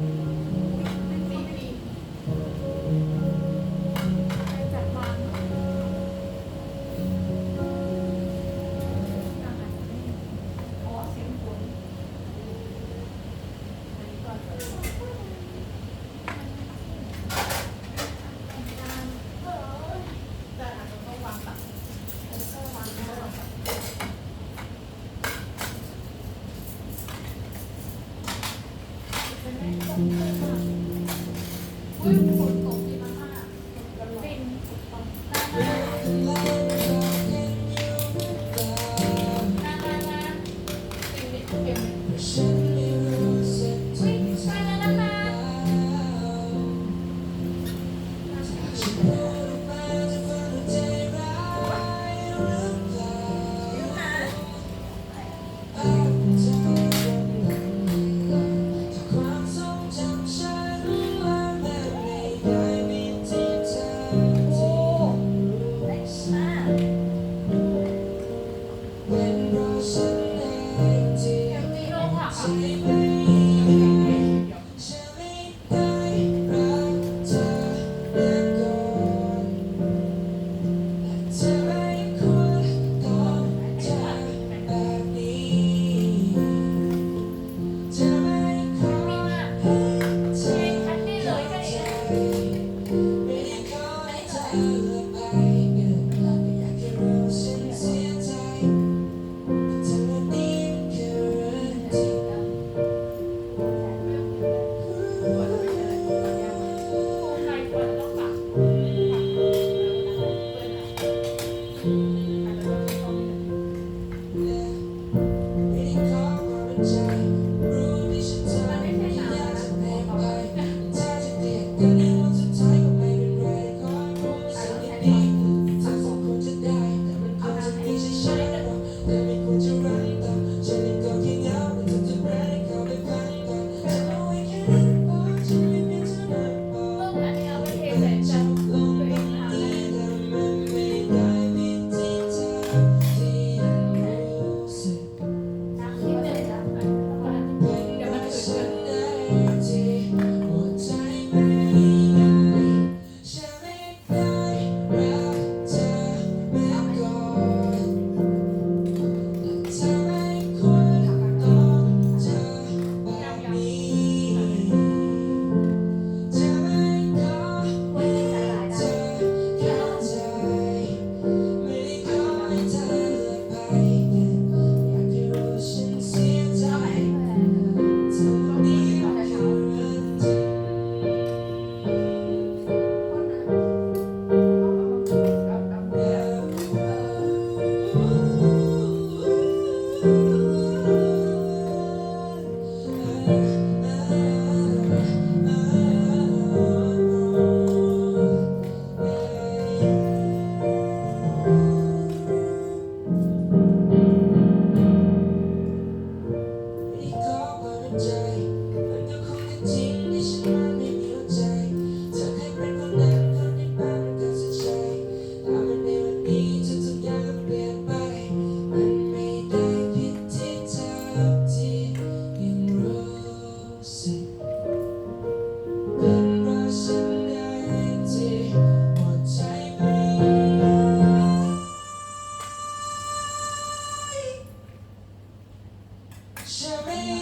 จั me.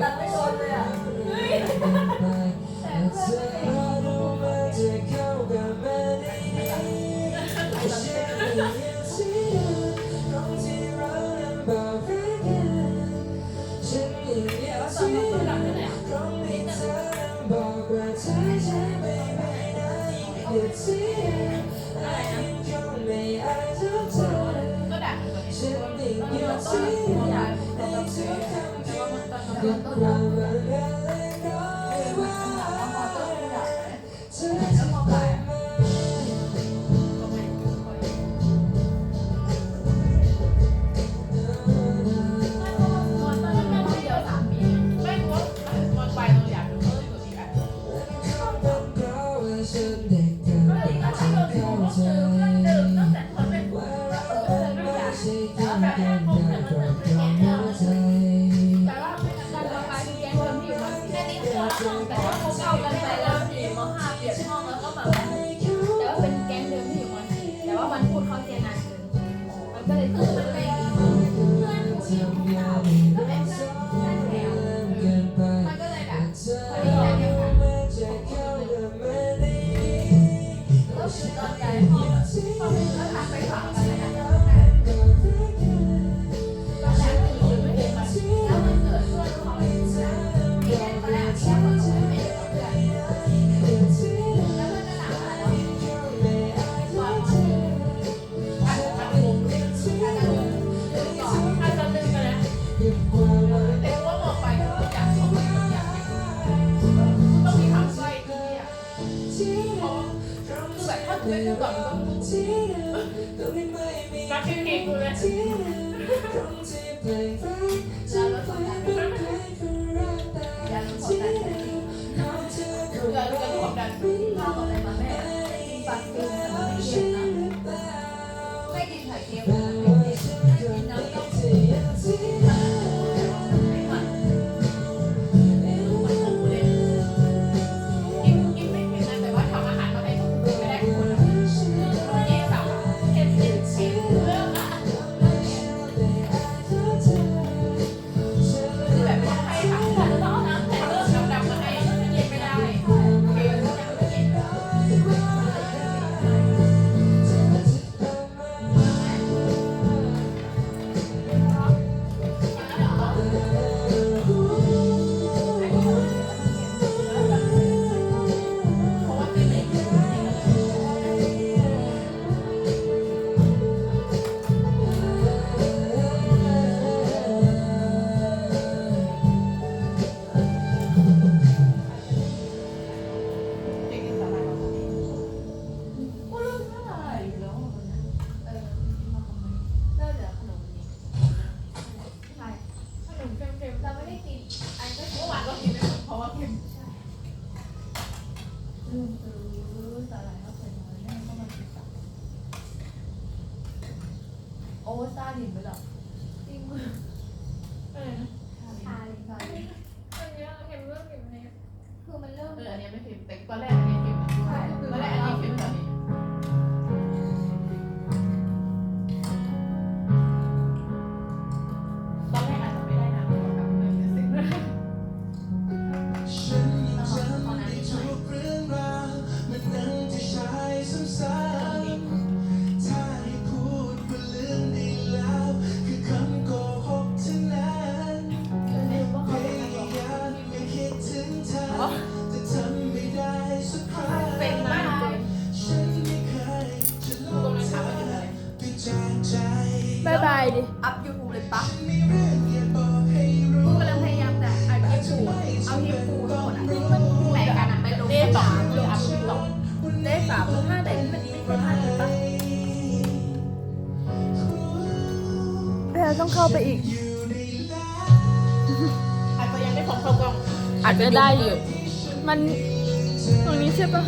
ตัดไม่โดนเลยอะก็ด่าหนูไปเลย Kapag 是你让我的生活从此都只要你配合 แล้วต้องเข้าไปอีก อาจจะยังไม่พร้อมเข้ากล้อง อาจจะได้อยู่ มันตรงนี้ใช่ปะ